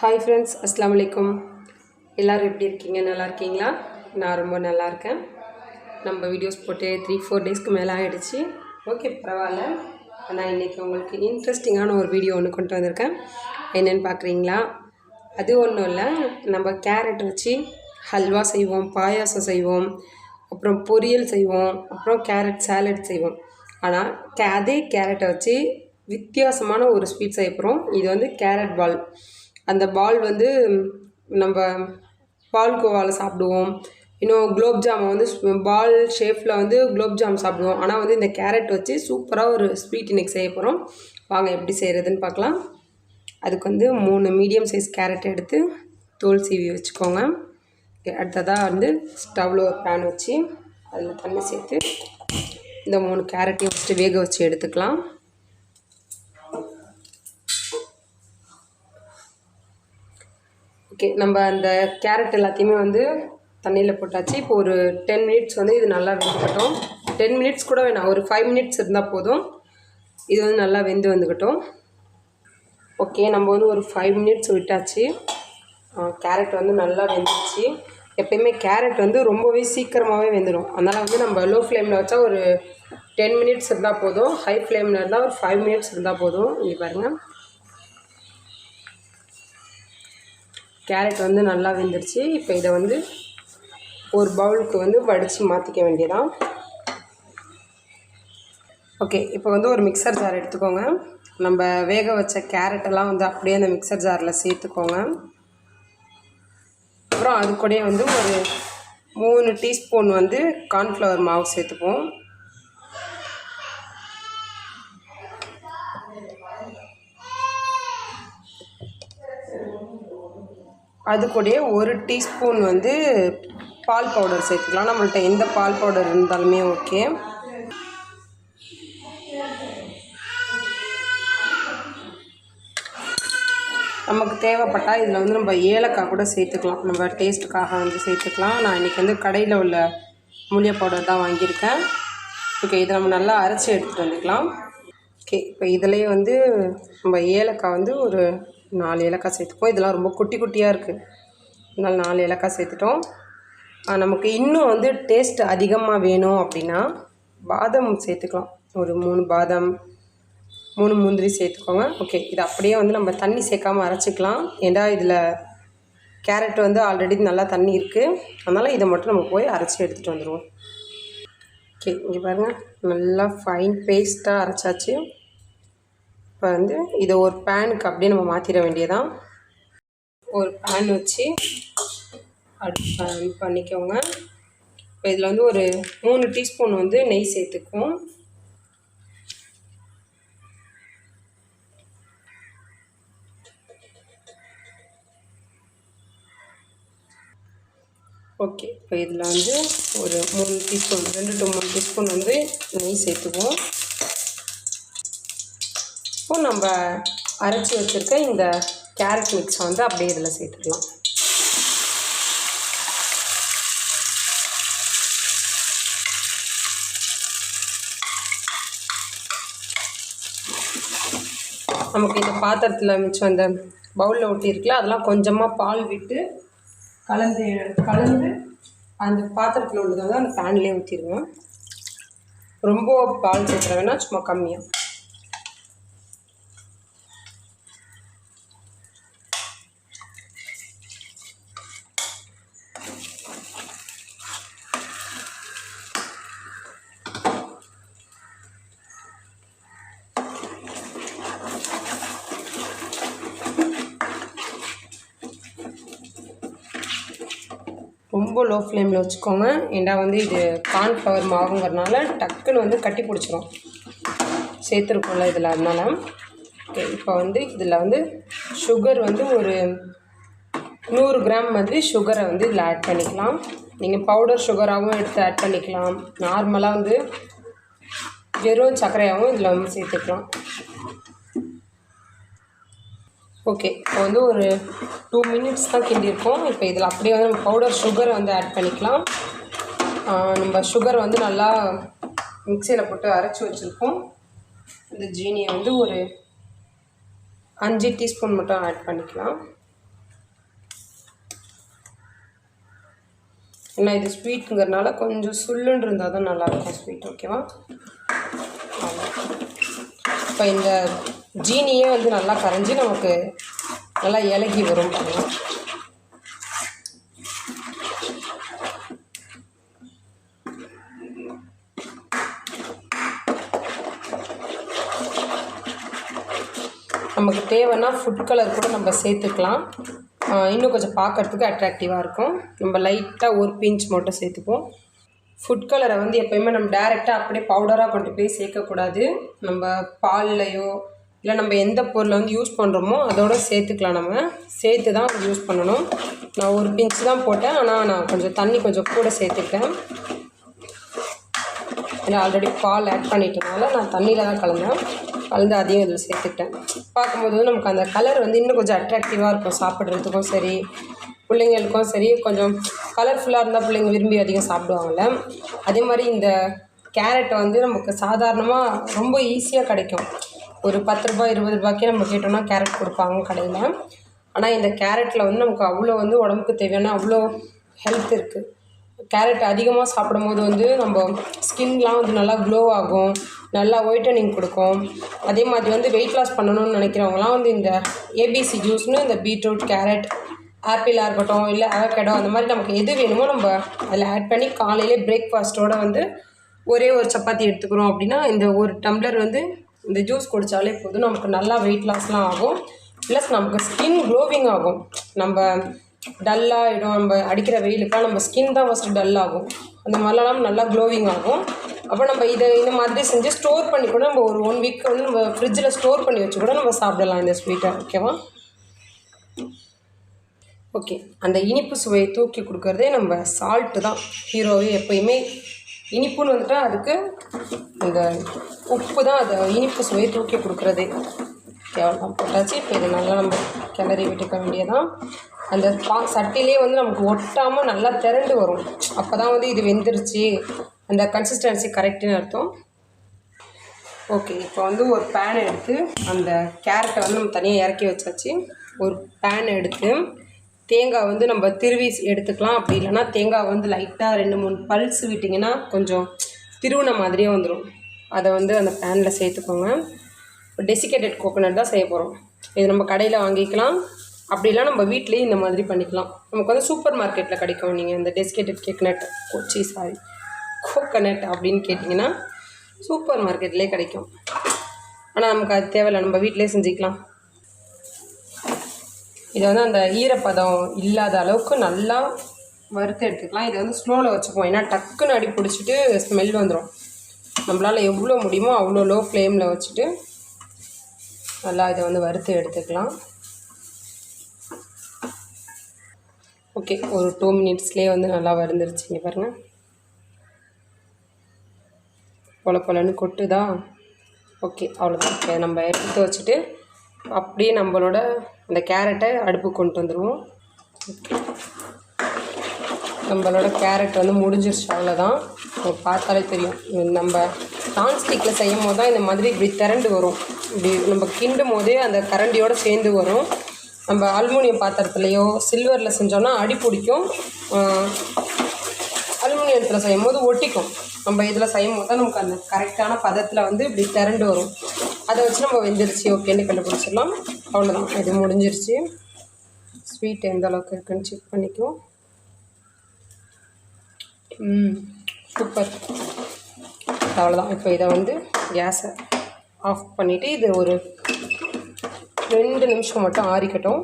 Hi friends அஸ்லாம் வலைக்கும் எல்லோரும் எப்படி இருக்கீங்க? நல்லா இருக்கீங்களா? நான் ரொம்ப நல்லா இருக்கேன். நம்ம வீடியோஸ் போட்டு த்ரீ ஃபோர் டேஸ்க்கு மேலே ஆகிடுச்சு ஓகே பரவாயில்ல. நான் இன்றைக்கி உங்களுக்கு இன்ட்ரெஸ்டிங்கான ஒரு வீடியோ ஒன்று கொண்டு வந்திருக்கேன். என்னென்னு பார்க்குறீங்களா அது ஒன்றும் இல்லை. நம்ம கேரட் வச்சு ஹல்வா செய்வோம் பாயாசம் செய்வோம் அப்புறம் பொரியல் செய்வோம் அப்புறம் கேரட் சாலட் செய்வோம். ஆனால் கே அதே கேரட்டை வச்சு வித்தியாசமான ஒரு ஸ்வீட் செய்ய போகிறோம் இது வந்து கேரட் பால் அந்த பால் வந்து நம்ம பால்கோவாவில் சாப்பிடுவோம். இன்னும் குலோப் ஜாமை வந்து பால் ஷேப்பில் வந்து குலோப் ஜாம் சாப்பிடுவோம். ஆனால் வந்து இந்த கேரட் வச்சு சூப்பராக ஒரு ஸ்வீட் இன்றைக்கி செய்ய போகிறோம் வாங்க எப்படி செய்கிறதுன்னு பார்க்கலாம். அதுக்கு வந்து மூணு மீடியம் சைஸ் கேரட் எடுத்து தோல் சீவி வச்சுக்கோங்க. அடுத்ததாக வந்து ஸ்டவ்வில் ஒரு பேன் வச்சு அதில் தண்ணி சேர்த்து இந்த மூணு கேரட்டையும் ஃபஸ்ட்டு வேக வச்சு எடுத்துக்கலாம். ஓகே நம்ம அந்த கேரட் எல்லாத்தையுமே வந்து தண்ணியில் போட்டாச்சு. இப்போ ஒரு டென் மினிட்ஸ் வந்து இது நல்லா வெந்துக்கட்டும். டென் மினிட்ஸ் கூட வேணாம். ஒரு ஃபைவ் மினிட்ஸ் இருந்தால் போதும். இது வந்து நல்லா வெந்து வந்துக்கட்டும். ஓகே நம்ம வந்து ஒரு ஃபைவ் மினிட்ஸ் விட்டாச்சு. கேரட் வந்து நல்லா வெந்துச்சு எப்பயுமே கேரட் வந்து ரொம்பவே சீக்கிரமாகவே வெந்துடும் அதனால் வந்து நம்ம லோ ஃப்ளேமில் வச்சா ஒரு டென் மினிட்ஸ் இருந்தால் போதும். ஹை ஃப்ளேமில் இருந்தால் ஒரு ஃபைவ் மினிட்ஸ் இருந்தால் போதும். இங்கே பாருங்கள் கேரட் வந்து நல்லா வெந்துருச்சு. இப்போ இதை வந்து ஒரு பவுலுக்கு வந்து வடித்து மாற்றிக்க வேண்டியதான் ஓகே இப்போ வந்து ஒரு மிக்சர் ஜார் எடுத்துக்கோங்க. நம்ம வேக வச்ச கேரட்டெல்லாம் வந்து அப்படியே அந்த மிக்சர் ஜாரில் சேர்த்துக்கோங்க. அப்புறம் அது கூடயே வந்து ஒரு மூணு டீஸ்பூன் வந்து கார்ன்ஃப்ளவர் மாவு சேர்த்துப்போம். அது கூடயே ஒரு டீஸ்பூன் வந்து பால் பவுடர் சேர்த்துக்கலாம். நம்மள்ட்ட எந்த பால் பவுடர் இருந்தாலுமே ஓகே. நமக்கு தேவைப்பட்டால் இதில் வந்து நம்ம ஏலக்காய் கூட சேர்த்துக்கலாம். நம்ம டேஸ்ட்டுக்காக வந்து சேர்த்துக்கலாம். நான் இன்றைக்கி வந்து கடையில் உள்ள மூலிகை பவுடர் தான் வாங்கியிருக்கேன். ஓகே இதை நம்ம நல்லா அரைச்சி எடுத்துகிட்டு வந்துக்கலாம். ஓகே இப்போ இதுலேயே வந்து நம்ம ஏலக்காய் வந்து ஒரு நாலு ஏலக்காய் சேர்த்துப்போம். இதெல்லாம் ரொம்ப குட்டி குட்டியாக இருக்குது அதனால் நாலு ஏலக்காய் சேர்த்துட்டோம். நமக்கு இன்னும் வந்து டேஸ்ட் அதிகமாக வேணும் அப்படின்னா பாதாம் சேர்த்துக்கலாம். ஒரு மூணு பாதாம் மூணு முந்திரி சேர்த்துக்கோங்க. ஓகே இது அப்படியே வந்து நம்ம தண்ணி சேர்க்காம அரைச்சிக்கலாம். ஏன்னா இதில் கேரட் வந்து ஆல்ரெடி நல்லா தண்ணி இருக்குது அதனால் இதை மட்டும் நம்ம போய் அரைச்சி எடுத்துகிட்டு வந்துடுவோம் ஓகே இங்கே பாருங்கள் நல்லா ஃபைன் பேஸ்ட்டாக அரைச்சாச்சு. இப்போ வந்து இதை ஒரு பேனுக்கு அப்படியே நம்ம மாற்றிட வேண்டியதான் ஒரு பேன் வச்சு அடுப்பு பண்ணிக்கோங்க. இப்போ இதில் வந்து ஒரு மூணு டீஸ்பூன் வந்து நெய் சேர்த்துக்குவோம். ஓகே இப்போ இதில் வந்து ஒரு மூணு டீஸ்பூன் ரெண்டு டு மூணு டீஸ்பூன் வந்து நெய் சேர்த்துக்குவோம். இப்போது நம்ம அரைச்சி வச்சுருக்க இந்த கேரட் மிக்ஸை வந்து அப்படியே இதில் சேர்த்துக்கலாம். நமக்கு இந்த பாத்திரத்தில் மிச்சம் அந்த பவுலில் ஒட்டியிருக்குல்ல அதெல்லாம் கொஞ்சமாக பால் விட்டு கலந்து கலந்து அந்த பாத்திரத்தில் உள்ளதை வந்து அந்த பேன்லேயே ஊற்றிடுவேன் ரொம்ப பால் சேர்த்துற வேணால் சும்மா கம்மியாக ரொம்ப லோ ஃப்ளேமில் வச்சுக்கோங்க. ஏண்டா வந்து இது கார்ன்ஃப்ளவர் மாவுங்கிறனால டக்குன்னு வந்து கட்டி பிடிச்சிரும். சேர்த்துருக்கோம்ல இதில் அதனால. ஓகே இப்போ வந்து இதில் வந்து சுகர் வந்து ஒரு நூறு கிராம் மாதிரி சுகரை வந்து இதில் ஆட் பண்ணிக்கலாம். நீங்கள் பவுடர் சுகராகவும் எடுத்து ஆட் பண்ணிக்கலாம். நார்மலாக வந்து வெறும் சர்க்கரையாகவும் இதில் வந்து சேர்த்துக்கலாம். ஓகே இப்போ வந்து ஒரு டூ மினிட்ஸ் தான் கிண்டியிருக்கோம். இப்போ இதில் அப்படியே வந்து நம்ம பவுடர் சுகரை வந்து ஆட் பண்ணிக்கலாம். நம்ம சுகர் வந்து நல்லா மிக்சியில் போட்டு அரைச்சி வச்சுருக்கோம். இந்த ஜீனியை வந்து ஒரு அஞ்சு டீஸ்பூன் மட்டும் ஆட் பண்ணிக்கலாம். ஏன்னா இது ஸ்வீட்டுங்கிறதுனால கொஞ்சம் சுல்லுன்னு இருந்தால் தான் நல்லாயிருக்கும் ஸ்வீட் ஓகேவா இப்போ இந்த ஜீனியே வந்து நல்லா கரைஞ்சி நமக்கு நல்லா இலகி வரும் நமக்கு தேவைன்னா ஃபுட் கலர் கூட நம்ம சேர்த்துக்கலாம். இன்னும் கொஞ்சம் பார்க்கறதுக்கு அட்ராக்டிவாக இருக்கும். நம்ம லைட்டாக ஒரு பிஞ்ச் மட்டும் சேர்த்துப்போம். ஃபுட் கலரை வந்து எப்போயுமே நம்ம டேரெக்டாக அப்படியே பவுடராக கொண்டு போய் சேர்க்கக்கூடாது. நம்ம பால்லையோ இல்லை நம்ம எந்த பொருளை வந்து யூஸ் பண்ணுறோமோ அதோட சேர்த்துக்கலாம் நம்ம. சேர்த்து தான் யூஸ் பண்ணணும். நான் ஒரு பிஞ்சு தான் போட்டேன் ஆனால் நான் கொஞ்சம் தண்ணி கொஞ்சம் கூட சேர்த்துக்கிட்டேன். ஏன்னா ஆல்ரெடி பால் ஆட் பண்ணிட்டனால நான் தண்ணியில் தான் கலந்தேன். கலந்து அதையும் இதில் சேர்த்துக்கிட்டேன். பார்க்கும்போது வந்து நமக்கு அந்த கலர் வந்து இன்னும் கொஞ்சம் அட்ராக்டிவாக இருக்கும் சாப்பிட்றதுக்கும் சரி பிள்ளைங்களுக்கும் சரி கொஞ்சம் கலர்ஃபுல்லாக இருந்தால் பிள்ளைங்க விரும்பி அதிகம் சாப்பிடுவாங்கள்ல அதே மாதிரி இந்த கேரட் வந்து நமக்கு சாதாரணமாக ரொம்ப ஈஸியாக கிடைக்கும். ஒரு பத்து ரூபாய் இருபது ரூபாய்க்கே நம்ம கேட்டோம்னா கேரட் கொடுப்பாங்க கடையில். ஆனால் இந்த கேரட்டில் வந்து நமக்கு அவ்வளோ வந்து உடம்புக்கு தேவையான அவ்வளோ ஹெல்த் இருக்குது கேரட் அதிகமாக சாப்பிடும்போது வந்து நம்ம ஸ்கின்லாம் வந்து நல்லா க்ளோ ஆகும் நல்லா ஒயிட்டனிங் கொடுக்கும். அதே மாதிரி வந்து வெயிட் லாஸ் பண்ணணும்னு நினைக்கிறவங்களாம் வந்து இந்த ஏபிசி ஜூஸ்னு இந்த பீட்ரூட் கேரட் ஆப்பிளாக இருக்கட்டும் இல்லை அவகேடோ அந்த மாதிரி நமக்கு எது வேணுமோ நம்ம அதில் ஆட் பண்ணி காலையிலே பிரேக்ஃபாஸ்ட்டோடு வந்து ஒரே ஒரு சப்பாத்தி எடுத்துக்கிறோம் அப்படின்னா இந்த ஒரு டம்ளர் வந்து இந்த ஜூஸ் குடித்தாலே போதும். நமக்கு நல்லா வெயிட் லாஸ்லாம் ஆகும். ப்ளஸ் நமக்கு ஸ்கின் க்ளோவிங் ஆகும். நம்ம டல்லாகிடும் நம்ம அடிக்கிற வெயிலுக்காக நம்ம ஸ்கின் தான் ஃபஸ்ட்டு டல் ஆகும். அந்த மாதிரிலாம் நல்லா க்ளோவிங் ஆகும். அப்போ நம்ம இதை இந்த மாதிரி செஞ்சு ஸ்டோர் பண்ணி கூட நம்ம ஒரு ஒன் வீக் வந்து நம்ம ஃப்ரிட்ஜில் ஸ்டோர் பண்ணி வச்சு கூட நம்ம சாப்பிடலாம் இந்த ஸ்வீட்டை ஓகேவா ஓகே அந்த இனிப்பு சுவையை தூக்கி கொடுக்கறதே நம்ம சால்ட்டு தான். ஹீரோவே எப்பயுமே இனிப்புன்னு வந்துட்டா அதுக்கு இந்த உப்பு தான் அதை இனிப்பு சுவையை தூக்கி கொடுக்குறதே. கேவலம். போட்டாச்சு இப்போ இதை நல்லா நம்ம கிளறி விட்டுக்க வேண்டியதான் அந்த பா சட்டிலே வந்து நமக்கு ஒட்டாமல் நல்லா திரண்டு வரும். அப்போ தான் வந்து இது வெந்துருச்சு. அந்த கன்சிஸ்டன்சி கரெக்டுன்னு அர்த்தம். ஓகே இப்போ வந்து ஒரு பேன் எடுத்து அந்த கேரட்டை வந்து நம்ம தனியாக இறக்கி வச்சாச்சு. ஒரு பேன் எடுத்து தேங்காய் வந்து நம்ம திருவி எடுத்துக்கலாம். அப்படி இல்லைன்னா தேங்காய் வந்து லைட்டாக ரெண்டு மூணு பல்ஸ் விட்டிங்கன்னா கொஞ்சம் திருவுன மாதிரியே வந்துடும் அதை வந்து அந்த பேனில் சேர்த்துக்கோங்க. டெசிகேட்டட் கோகோனட் தான் செய்ய போகிறோம் இது நம்ம கடையில் வாங்கிக்கலாம். அப்படிலாம் நம்ம வீட்லேயே இந்த மாதிரி பண்ணிக்கலாம். நமக்கு வந்து சூப்பர் மார்க்கெட்டில் கிடைக்கும். நீங்கள் இந்த டெசிகேட்டட் கேக்னட் கொச்சி சாரி கோகனட் அப்படின்னு கேட்டிங்கன்னா சூப்பர் மார்க்கெட்லேயே கிடைக்கும். ஆனால் நமக்கு அது தேவையில்லை. நம்ம வீட்டிலே செஞ்சுக்கலாம். இதை வந்து அந்த ஈரப்பதம் இல்லாத அளவுக்கு நல்லா வறுத்து எடுத்துக்கலாம். இதை வந்து ஸ்லோவில் வச்சுப்போம் ஏன்னா டக்குன்னு அடி பிடிச்சிட்டு ஸ்மெல் வந்துடும் நம்மளால் எவ்வளோ முடியுமோ அவ்வளோ லோ ஃப்ளேமில் வச்சுட்டு நல்லா இதை வந்து வறுத்து எடுத்துக்கலாம். ஓகே ஒரு டூ மினிட்ஸ்லேயே வந்து நல்லா வறுந்துருச்சு. இங்கே பாருங்கள் பொல பொலன்னு கொட்டுதா? ஓகே அவ்வளோதான் நம்ம எடுத்து வச்சுட்டு அப்படியே நம்மளோட அந்த கேரட்டை அடுப்புக்கு கொண்டு வந்துடுவோம் நம்மளோட கேரட் வந்து முடிஞ்சிருச்சு அவ்வளோதான் பார்த்தாலே தெரியும். நம்ம நான்ஸ்டிக்கில் செய்யும் போது தான் இந்த மாதிரி இப்படி திரண்டு வரும். இப்படி நம்ம கிண்டும் போதே அந்த கரண்டியோடு சேர்ந்து வரும். நம்ம அலுமினியம் பாத்திரத்துலேயோ சில்வரில் செஞ்சோன்னா அடி பிடிக்கும். அலுமினியத்தில் செய்யும் போது ஒட்டிக்கும். நம்ம இதில் செய்யும் போது தான் நமக்கு அந்த கரெக்டான பதத்தில் வந்து இப்படி திரண்டு வரும். அதை வச்சு நம்ம வெந்துருச்சு. ஓகேன்னு கண்டுபிடிச்சிடலாம்? அவ்வளோதான் இது முடிஞ்சிருச்சு. ஸ்வீட் எந்த அளவுக்கு இருக்குன்னு செக் பண்ணிக்குவோம். ம் சூப்பர் அவ்வளோதான் இப்போ இதை வந்து கேஸை ஆஃப் பண்ணிவிட்டு இது ஒரு ரெண்டு நிமிஷம் மட்டும் ஆறிக்கட்டும்.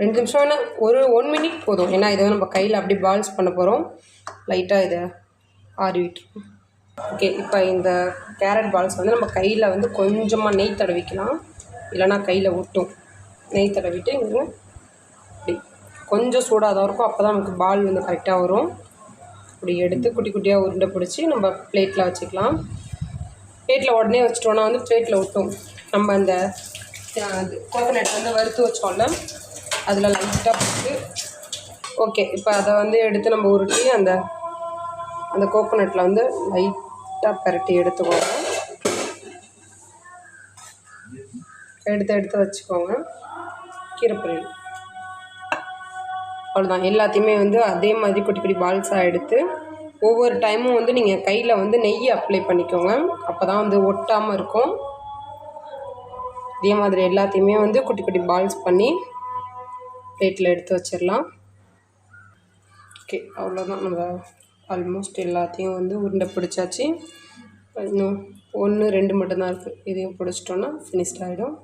ரெண்டு நிமிஷம் வேணால் ஒரு ஒன் மினிட் போதும். ஏன்னா இதை நம்ம கையில் அப்படி பால்ஸ் பண்ண போகிறோம் லைட்டாக இதை ஆறி விட்டுரும் ஓகே இப்போ இந்த கேரட் பால்ஸ் வந்து நம்ம கையில் வந்து கொஞ்சமாக நெய் தடவிக்கலாம். இல்லைனா கையில் ஒட்டும். நெய் தடவிட்டு இங்கே இப்படி கொஞ்சம் சூடாக தான் இருக்கும். அப்போ தான் நமக்கு பால் வந்து கரெக்டாக வரும். இப்படி எடுத்து குட்டி குட்டியாக உருண்டை பிடிச்சி நம்ம பிளேட்டில் வச்சுக்கலாம். பிளேட்டில் உடனே வச்சிட்டோன்னா வந்து பிளேட்டில் ஒட்டும். நம்ம அந்த கோகனட் வந்து வறுத்து வச்சோம்ல அதில் லைட்டாக போட்டு ஓகே இப்போ அதை வந்து எடுத்து நம்ம உருட்டி அந்த அந்த கோகோனட்டில் வந்து லைட் லைட்டாக பரட்டி எடுத்துக்கோங்க. எடுத்து எடுத்து வச்சுக்கோங்க. கீரை அவ்வளோதான் எல்லாத்தையுமே வந்து அதே மாதிரி குட்டி குட்டி பால்ஸாக எடுத்து ஒவ்வொரு டைமும் வந்து நீங்கள் கையில் வந்து நெய் அப்ளை பண்ணிக்கோங்க. அப்போ தான் வந்து ஒட்டாமல் இருக்கும். இதே மாதிரி எல்லாத்தையுமே வந்து குட்டி குட்டி பால்ஸ் பண்ணி பிளேட்டில் எடுத்து வச்சிடலாம் ஓகே அவ்வளோதான் நம்ம ஆல்மோஸ்ட் எல்லாத்தையும் வந்து உருண்டை பிடிச்சாச்சு. இன்னும் ஒன்று ரெண்டு மட்டும்தான் இருக்குது இதையும் பிடிச்சிட்டோன்னா ஃபினிஷ்ட் ஆகிடும்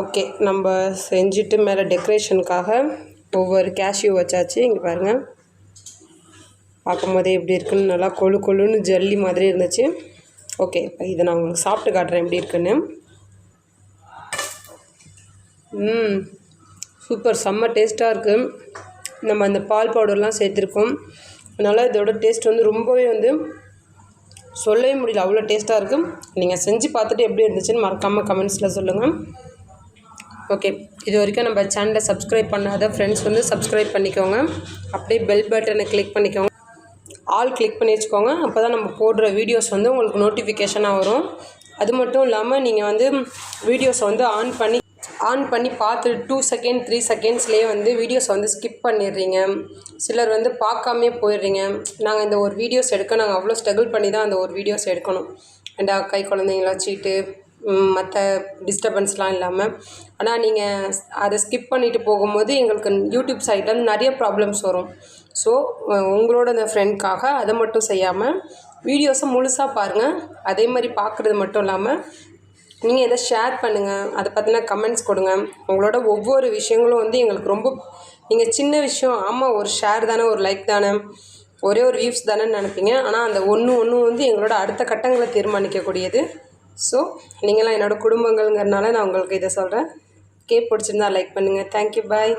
ஓகே நம்ம செஞ்சுட்டு மேலே டெக்கரேஷனுக்காக ஒவ்வொரு கேஷ்யூ வச்சாச்சு. இங்கே பாருங்கள் பார்க்கும் போதே எப்படி இருக்குன்னு நல்லா கொழு கொழுன்னு ஜல்லி மாதிரி இருந்துச்சு. ஓகே இப்போ இதை நான் உங்களுக்கு சாப்பிட்டு காட்டுறேன் எப்படி இருக்குன்னு. ம் சூப்பர் செம்ம டேஸ்ட்டாக இருக்குது நம்ம அந்த பால் பவுடர்லாம் சேர்த்துருக்கோம். அதனால் இதோட டேஸ்ட் வந்து ரொம்பவே வந்து சொல்லவே முடியல. அவ்வளோ டேஸ்ட்டாக இருக்கும் நீங்கள் செஞ்சு பார்த்துட்டு எப்படி இருந்துச்சுன்னு மறக்காமல் கமெண்ட்ஸில் சொல்லுங்கள் ஓகே. இது வரைக்கும் நம்ம சேனலை சப்ஸ்கிரைப் பண்ணாத ஃப்ரெண்ட்ஸ் வந்து சப்ஸ்கிரைப் பண்ணிக்கோங்க. அப்படியே பெல் பட்டனை கிளிக் பண்ணிக்கோங்க. ஆல் கிளிக் பண்ணி வச்சுக்கோங்க. அப்போ தான் நம்ம போடுற வீடியோஸ் வந்து உங்களுக்கு நோட்டிஃபிகேஷனாக வரும். அது மட்டும் இல்லாமல் நீங்கள் வந்து வீடியோஸை வந்து ஆன் பண்ணி ஆன் பண்ணி பார்த்து டூ செகண்ட் த்ரீ செகண்ட்ஸ்லேயே வந்து வீடியோஸை வந்து ஸ்கிப் பண்ணிடுறீங்க. சிலர் வந்து பார்க்காமே போயிடுறீங்க. நாங்கள் இந்த ஒரு வீடியோஸ் எடுக்க நாங்கள் அவ்வளோ ஸ்ட்ரகிள் பண்ணி தான் அந்த ஒரு வீடியோஸ் எடுக்கணும். அண்டா கை குழந்தைங்களா சீட்டு மற்ற டிஸ்டர்பன்ஸ்லாம் இல்லாமல் ஆனால் நீங்கள் அதை ஸ்கிப் பண்ணிவிட்டு போகும்போது எங்களுக்கு யூடியூப் சைட்டில் நிறைய ப்ராப்ளம்ஸ் வரும். ஸோ உங்களோட அந்த ஃப்ரெண்ட்காக அதை மட்டும் செய்யாமல் வீடியோஸை முழுசாக பாருங்கள் அதே மாதிரி பார்க்குறது மட்டும் இல்லாமல் நீங்கள் எதை ஷேர் பண்ணுங்கள் அதை பற்றின கமெண்ட்ஸ் கொடுங்க. உங்களோட ஒவ்வொரு விஷயங்களும் வந்து எங்களுக்கு ரொம்ப நீங்கள் சின்ன விஷயம் ஆமாம் ஒரு ஷேர் தானே ஒரு லைக் தானே ஒரே ஒரு வியூஸ் தானே நினைப்பீங்க. ஆனால் அந்த ஒன்று ஒன்று வந்து எங்களோட அடுத்த கட்டங்களை தீர்மானிக்கக்கூடியது. ஸோ நீங்களாம் என்னோடய குடும்பங்கள்ங்கிறனால நான் உங்களுக்கு இதை சொல்கிறேன் கேக் பிடிச்சிருந்தா லைக் பண்ணுங்கள் தேங்க்யூ பாய்